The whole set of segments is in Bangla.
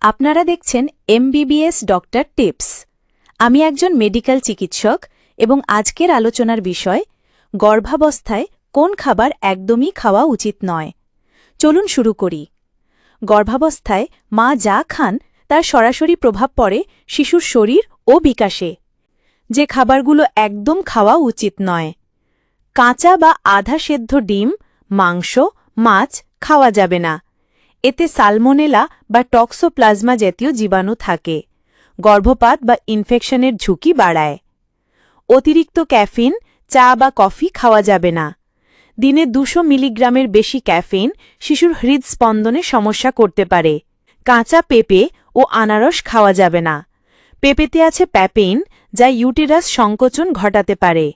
আপনারা দেখছেন এমবিবিএস ডক্টর টিপস। আমি একজন মেডিকেল চিকিৎসক এবং আজকের আলোচনার বিষয়, গর্ভাবস্থায় কোন খাবার একদমই খাওয়া উচিত নয়। চলুন শুরু করি। গর্ভাবস্থায় মা যা খান, তার সরাসরি প্রভাব পড়ে শিশুর শরীর ও বিকাশে। যে খাবারগুলো একদম খাওয়া উচিত নয়। কাঁচা বা আধা সেদ্ধ ডিম, মাংস, মাছ খাওয়া যাবে না। এতে সালমোনেলা বা টক্সোপ্লাজমা জাতীয় জীবাণু থাকে, গর্ভপাত বা ইনফেকশনের ঝুঁকি বাড়ায়। অতিরিক্ত ক্যাফিন, চা বা কফি খাওয়া যাবে না। দিনে দুশো মিলিগ্রামের বেশি ক্যাফিন শিশুর হৃদস্পন্দনে সমস্যা করতে পারে। কাঁচা পেঁপে ও আনারস খাওয়া যাবে না। পেঁপেতে আছে প্যাপেইন, যা ইউটেরাস সংকোচন ঘটাতে পারে।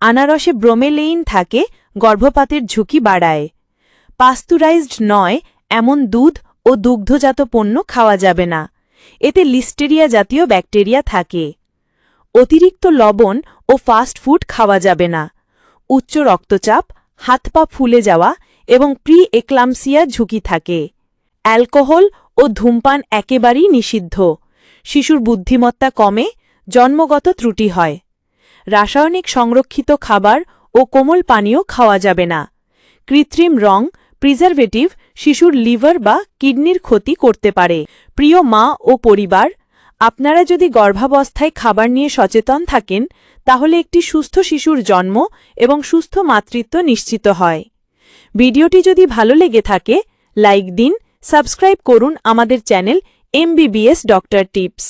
আনারসে ব্রোমেলেইন থাকে, গর্ভপাতের ঝুঁকি বাড়ায়। পাস্তুরাইজড নয় এমন দুধ ও দুগ্ধজাত পণ্য খাওয়া যাবে না। এতে লিস্টেরিয়া জাতীয় ব্যাকটেরিয়া থাকে। অতিরিক্ত লবণ ও ফাস্ট ফুড খাওয়া যাবে না। উচ্চ রক্তচাপ, হাত পা ফুলে যাওয়া এবং প্রি এক্লামসিয়া ঝুঁকি থাকে। অ্যালকোহল ও ধূমপান একেবারেই নিষিদ্ধ। শিশুর বুদ্ধিমত্তা কমে, জন্মগত ত্রুটি হয়। রাসায়নিক সংরক্ষিত খাবার ও কোমল পানীয় খাওয়া যাবে না। কৃত্রিম রং প্রিজারভেটিভ শিশুর লিভার বা কিডনির ক্ষতি করতে পারে। প্রিয় মা ও পরিবার, আপনারা যদি গর্ভাবস্থায় খাবার নিয়ে সচেতন থাকেন, তাহলে একটি সুস্থ শিশুর জন্ম এবং সুস্থ মাতৃত্ব নিশ্চিত হয়। ভিডিওটি যদি ভালো লেগে থাকে, লাইক দিন, সাবস্ক্রাইব করুন আমাদের চ্যানেল এমবিবিএস ডক্টর টিপস।